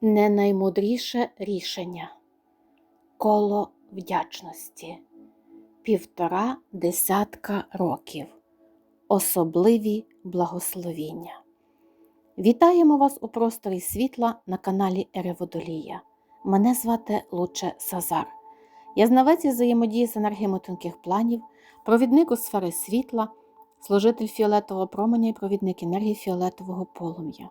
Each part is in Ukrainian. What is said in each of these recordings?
Не наймудріше рішення коло вдячності півтора десятка років. Особливі благословіння. Вітаємо вас у просторі світла на каналі Ереводолія. Мене звати Луче Сазар. Я знавець із взаємодії з енергіями тонких планів, провідник у сфери світла, служитель фіолетового променя і провідник енергії фіолетового полум'я.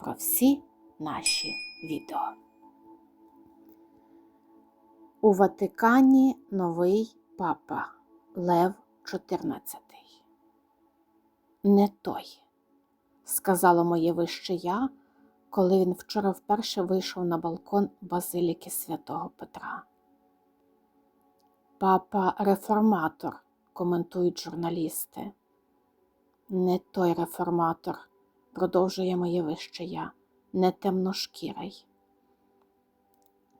про всі наші відео. У Ватикані новий папа Лев XIV. Не той, сказало моє вище я, коли він вчора вперше вийшов на балкон Базиліки святого Петра. Папа реформатор, коментують журналісти. Не той реформатор, продовжує моє вище я, не темношкірий.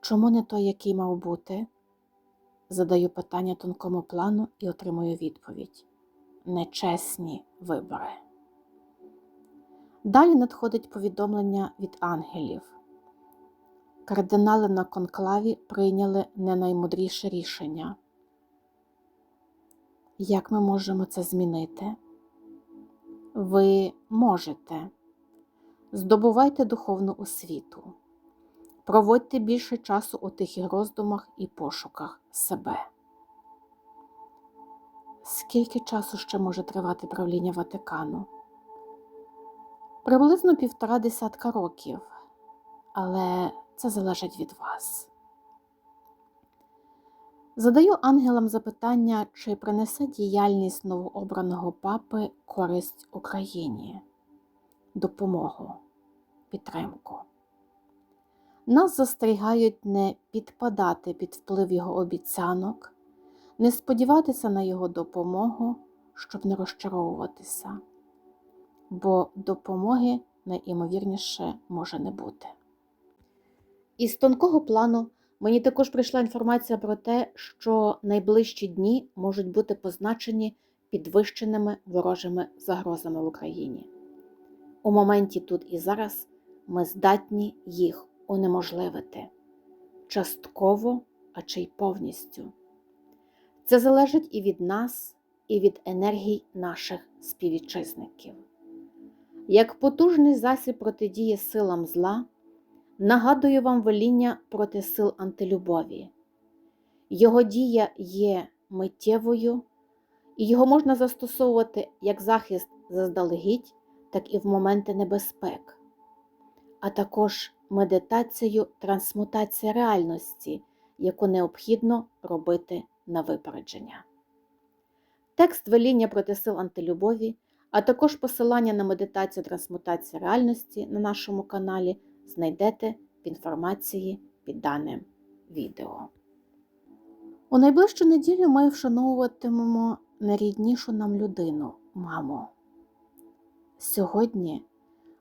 Чому не той, який мав бути? Задаю питання тонкому плану і отримую відповідь. Нечесні вибори. Далі надходить повідомлення від ангелів. Кардинали на конклаві прийняли не наймудріше рішення. Як ми можемо це змінити? Ви можете. Здобувайте духовну освіту. Проводьте більше часу у тихих роздумах і пошуках себе. Скільки часу ще може тривати правління Ватикану? Приблизно півтора десятка років, але це залежить від вас. Задаю ангелам запитання, чи принесе діяльність новообраного папи користь Україні, допомогу, підтримку. Нас застерігають не підпадати під вплив його обіцянок, не сподіватися на його допомогу, щоб не розчаровуватися, бо допомоги найімовірніше може не бути. Із тонкого плану мені також прийшла інформація про те, що найближчі дні можуть бути позначені підвищеними ворожими загрозами в Україні. У моменті тут і зараз ми здатні їх унеможливити частково, а чи й повністю. Це залежить і від нас, і від енергій наших співвітчизників. Як потужний засіб протидії силам зла, нагадую вам веління проти сил антилюбові. Його дія є миттєвою, і його можна застосовувати як захист заздалегідь, так і в моменти небезпек, а також медитацію трансмутація реальності, яку необхідно робити на випередження. Текст веління проти сил антилюбові, а також посилання на медитацію трансмутації реальності на нашому каналі знайдете в інформації під даним відео. У найближчу неділю ми вшановуватимемо найріднішу нам людину, маму. Сьогодні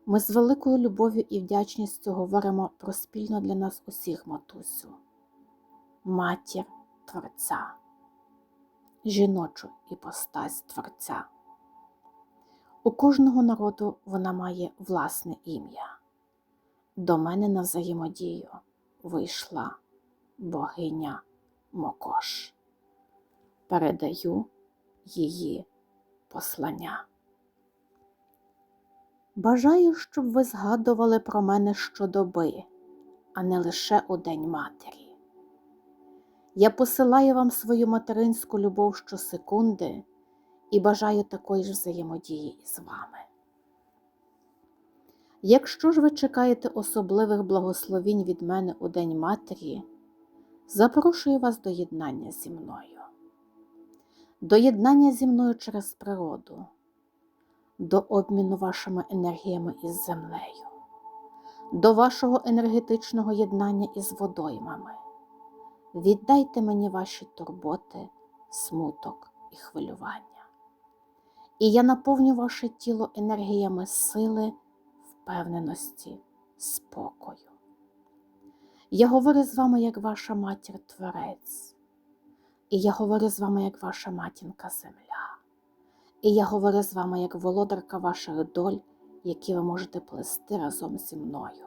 ми з великою любов'ю і вдячністю говоримо про спільно для нас усіх матусю, матір Творця, жіночу іпостась Творця. У кожного народу вона має власне ім'я. До мене на взаємодію вийшла богиня Мокош. Передаю її послання. Бажаю, щоб ви згадували про мене щодоби, а не лише у День Матері. Я посилаю вам свою материнську любов щосекунди і бажаю такої ж взаємодії із вами. Якщо ж ви чекаєте особливих благословінь від мене у День Матері, запрошую вас до єднання зі мною, до єднання зі мною через природу, до обміну вашими енергіями із землею, до вашого енергетичного єднання із водоймами. Віддайте мені ваші турботи, смуток і хвилювання. І я наповню ваше тіло енергіями сили, впевненості, спокою. Я говорю з вами як ваша матір Творець, і я говорю з вами як ваша матінка Земля, і я говорю з вами як володарка ваших доль, які ви можете плести разом зі мною.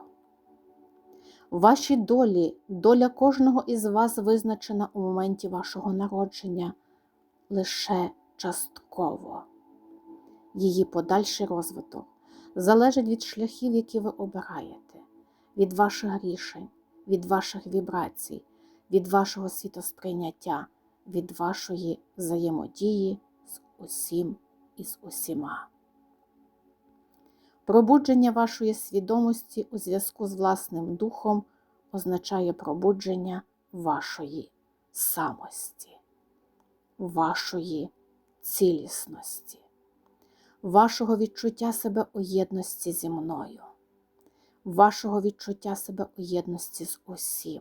В вашій долі доля кожного із вас визначена у моменті вашого народження лише частково. Її подальший розвиток залежить від шляхів, які ви обираєте, від ваших рішень, від ваших вібрацій, від вашого світосприйняття, від вашої взаємодії з усім і з усіма. Пробудження вашої свідомості у зв'язку з власним духом означає пробудження вашої самості, вашої цілісності, вашого відчуття себе у єдності зі мною, вашого відчуття себе у єдності з усім,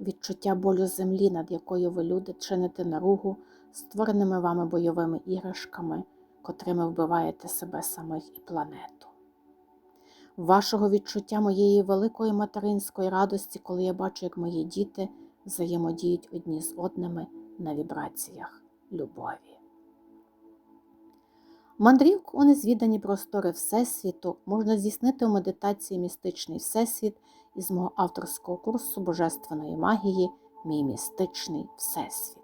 відчуття болю землі, над якою ви люди чините наругу створеними вами бойовими іграшками котрими вбиваєте себе самих і планету. Вашого відчуття моєї великої материнської радості, коли я бачу, як мої діти взаємодіють одні з одними на вібраціях любові. Мандрівку у незвідані простори Всесвіту можна здійснити у медитації Містичний Всесвіт із мого авторського курсу Божественної магії Мій містичний Всесвіт.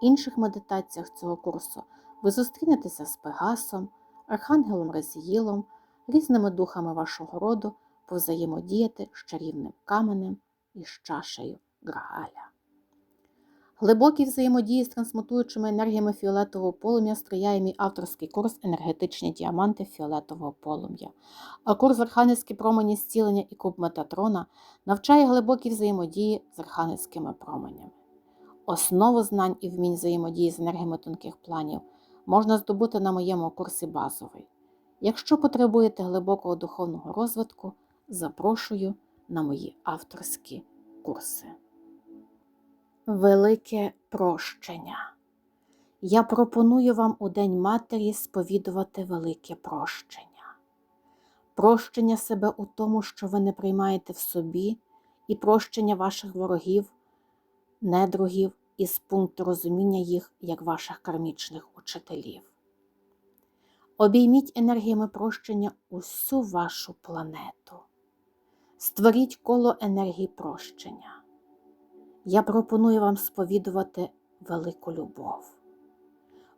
В інших медитаціях цього курсу ви зустрінетеся з Пегасом, Архангелом Резіїлом, різними духами вашого роду, повзаємодіяти з чарівним каменем і з чашею Грааля. Глибокі взаємодії з трансмутуючими енергіями фіолетового полум'я стріяє мій авторський курс Енергетичні діаманти фіолетового полум'я. А курс Архангельські промені зцілення і куб Метатрона навчає глибокі взаємодії з архангельськими променями. Основу знань і вмінь взаємодії з енергіями тонких планів можна здобути на моєму курсі базовий. Якщо потребуєте глибокого духовного розвитку, запрошую на мої авторські курси. Велике прощення. Я пропоную вам у День Матері сповідувати велике прощення. Прощення себе у тому, що ви не приймаєте в собі, і прощення ваших ворогів, недругів із пункту розуміння їх як ваших кармічних учителів. Обійміть енергіями прощення усю вашу планету. Створіть коло енергії прощення. Я пропоную вам сповідувати велику любов.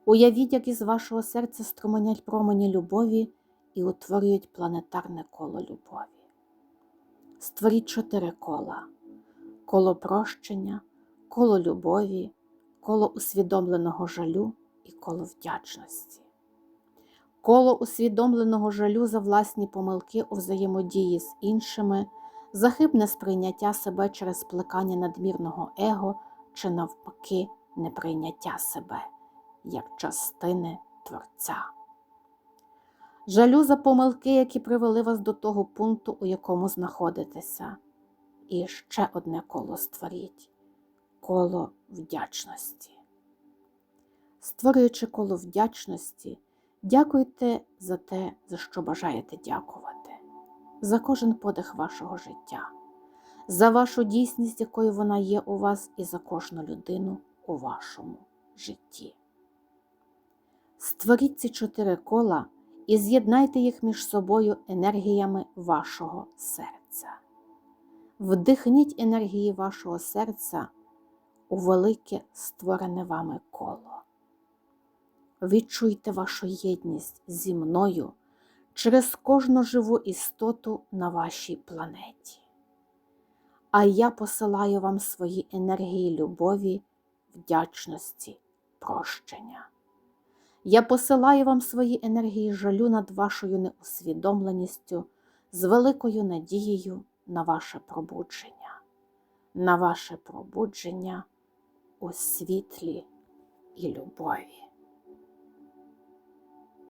Уявіть, як із вашого серця струменять промені любові і утворюють планетарне коло любові. Створіть чотири кола: коло прощення, коло любові, коло усвідомленого жалю і коло вдячності. Коло усвідомленого жалю за власні помилки у взаємодії з іншими, захибне сприйняття себе через плекання надмірного его чи, навпаки, неприйняття себе як частини Творця. Жалю за помилки, які привели вас до того пункту, у якому знаходитеся. І ще одне коло створіть коло вдячності. Створюючи коло вдячності, дякуйте за те, за що бажаєте дякувати, за кожен подих вашого життя, за вашу дійсність, якою вона є у вас, і за кожну людину у вашому житті. Створіть ці чотири кола і з'єднайте їх між собою енергіями вашого серця. Вдихніть енергії вашого серця у велике створене вами коло. Відчуйте вашу єдність зі мною через кожну живу істоту на вашій планеті. А я посилаю вам свої енергії любові, вдячності, прощення. Я посилаю вам свої енергії жалю над вашою неусвідомленістю з великою надією на ваше пробудження, на ваше пробудження у світлі і любові.